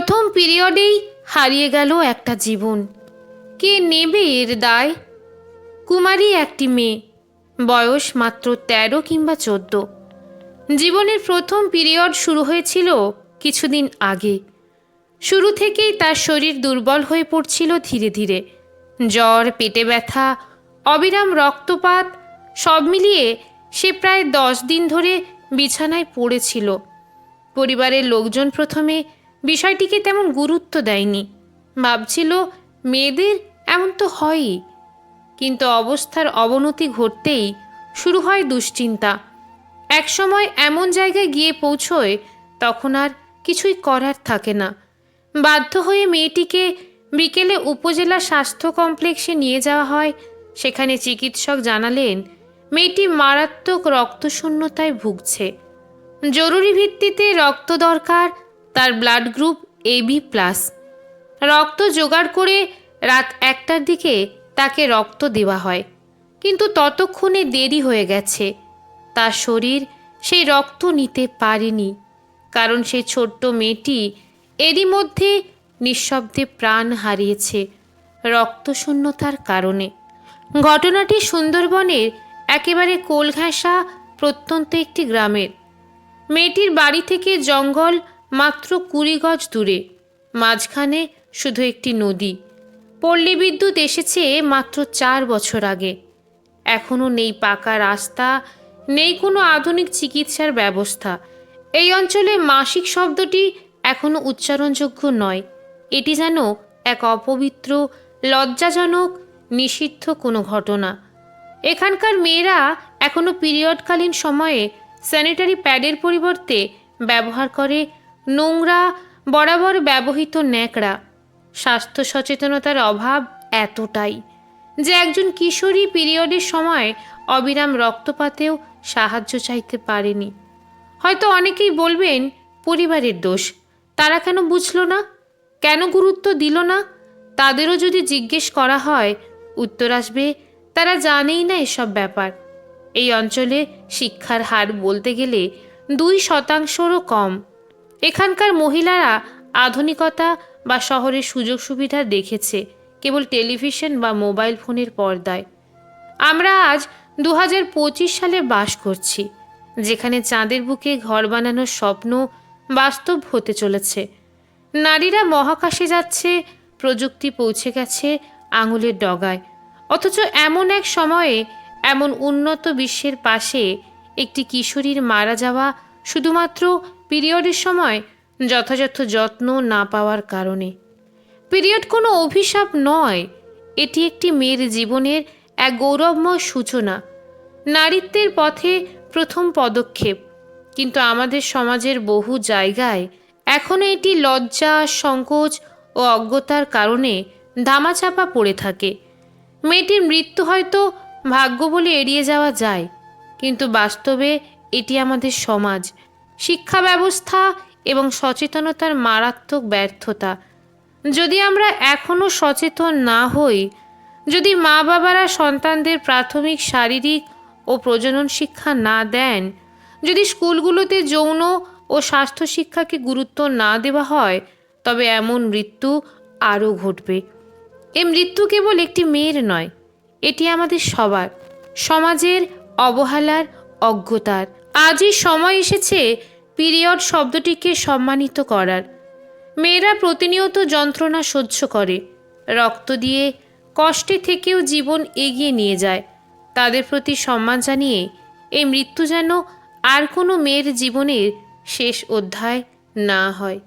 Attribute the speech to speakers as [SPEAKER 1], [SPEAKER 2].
[SPEAKER 1] প্রথম পিরিয়ডেই হারিয়ে গেল একটা জীবন। কে নেবে এর দায়? কুমারী একটি মেয়ে, বয়স মাত্র তেরো কিংবা চোদ্দ। জীবনের প্রথম পিরিয়ড শুরু হয়েছিল কিছুদিন আগে। শুরু থেকেই তার শরীর দুর্বল হয়ে পড়ছিল ধীরে ধীরে। জ্বর, পেটে ব্যথা, অবিরাম রক্তপাত, সব মিলিয়ে সে প্রায় দশ দিন ধরে বিছানায় পড়েছিল। পরিবারের লোকজন প্রথমে বিষয়টিকে তেমন গুরুত্ব দেয়নি। ভাবছিল, মেয়েদের এমন তো হয়ই। কিন্তু অবস্থার অবনতি ঘটতেই শুরু হয় দুশ্চিন্তা। একসময় এমন জায়গায় গিয়ে পৌঁছয়, তখন আর কিছুই করার থাকে না। বাধ্য হয়ে মেয়েটিকে বিকেলে উপজেলা স্বাস্থ্য কমপ্লেক্সে নিয়ে যাওয়া হয়। সেখানে চিকিৎসক জানালেন, মেয়েটি মারাত্মক রক্তশূন্যতায় ভুগছে। জরুরি ভিত্তিতে রক্ত দরকার তার ব্লাড গ্রুপ এবি প্লাস রক্ত জোগাড় করে রাত একটার দিকে তাকে রক্ত দেওয়া হয়। কিন্তু ততক্ষণে দেরি হয়ে গেছে। তার শরীর সেই রক্ত নিতে পারেনি। কারণ সেই ছোট্ট মেয়েটি এরই মধ্যে নিঃশব্দে প্রাণ হারিয়েছে রক্তশূন্যতার কারণে। ঘটনাটি সুন্দরবনের একেবারে কোলঘাসা প্রত্যন্ত একটি গ্রামের। মেয়েটির বাড়ি থেকে জঙ্গল মাত্র কুড়ি গজ দূরে, মাঝখানে শুধু একটি নদী। পল্লী বিদ্যুৎ এসেছে মাত্র চার বছর আগে। এখনও নেই পাকা রাস্তা, নেই কোনো আধুনিক চিকিৎসার ব্যবস্থা। এই অঞ্চলে মাসিক শব্দটি এখনও উচ্চারণযোগ্য নয়। এটি যেন এক অপবিত্র, লজ্জাজনক, নিষিদ্ধ কোনো ঘটনা। এখানকার মেয়েরা এখনও পিরিয়ডকালীন সময়ে স্যানিটারি প্যাডের পরিবর্তে ব্যবহার করে নোংরা, বরাবর ব্যবহৃত ন্যাকড়া। স্বাস্থ্য সচেতনতার অভাব এতটাই যে একজন কিশোরী পিরিয়ডের সময় অবিরাম রক্তপাতেও সাহায্য চাইতে পারেনি। হয়তো অনেকেই বলবেন, পরিবারের দোষ, তারা কেন বুঝলো না? কেন গুরুত্ব দিল না? তাদেরও যদি জিজ্ঞেস করা হয়, উত্তর আসবে, তারা জানেই না এসব ব্যাপার। এই অঞ্চলে শিক্ষার হার বলতে গেলে দুই শতাংশরও কম। এখানকার মহিলারা আধুনিকতা বা শহরের সুযোগ সুবিধা দেখেছে, কেবল টেলিভিশন বা মোবাইল ফোনের পর্দায়। আমরা আজ দু হাজার পঁচিশ সালে বাস করছি, যেখানে চাঁদের বুকে ঘর বানানোর স্বপ্ন বাস্তব হতে চলেছে। নারীরা মহাকাশে যাচ্ছে, প্রযুক্তি পৌঁছে গেছে আঙুলের ডগায়। অথচ এমন এক সময়ে, এমন উন্নত বিশ্বের পাশে একটি কিশোরীর মারা যাওয়া শুধুমাত্র পিরিয়ডের সময় যথাযথ যত্ন না পাওয়ার কারণে। পিরিয়ড কোনো অভিশাপ নয়, এটি একটি মেয়ের জীবনের এক গৌরবময় সূচনা। নারীত্বের পথে প্রথম পদক্ষেপ, কিন্তু আমাদের সমাজের বহু জায়গায় এখনও এটি লজ্জা, সংকোচ ও অজ্ঞতার কারণে ধামাচাপা পড়ে থাকে। মেয়েটির মৃত্যু হয়তো ভাগ্য বলে এড়িয়ে যাওয়া যায়, কিন্তু বাস্তবে এটি আমাদের সমাজ শিক্ষা ব্যবস্থা এবং সচেতনতার মারাত্মক ব্যর্থতা। যদি আমরা এখনও সচেতন না হই, যদি মা বাবারা সন্তানদের প্রাথমিক শারীরিক ও প্রজনন শিক্ষা না দেন, যদি স্কুলগুলোতে যৌন ও স্বাস্থ্য শিক্ষাকে গুরুত্ব না দেওয়া হয়, তবে এমন মৃত্যু আরও ঘটবে। এ মৃত্যু কেবল একটি মেয়ের নয়, এটি আমাদের সবার, সমাজের অবহেলার অজ্ঞতার। আজই সময় এসেছে পিরিয়ড শব্দটিকে সম্মানিত করার। মেয়েরা প্রতিনিয়ত যন্ত্রণা সহ্য করে। রক্ত দিয়ে কষ্টে থেকেও জীবন এগিয়ে নিয়ে যায়। তাদের প্রতি সম্মান জানিয়ে এই মৃত্যু যেন আর কোনো মেয়ের জীবনের শেষ অধ্যায় না হয়।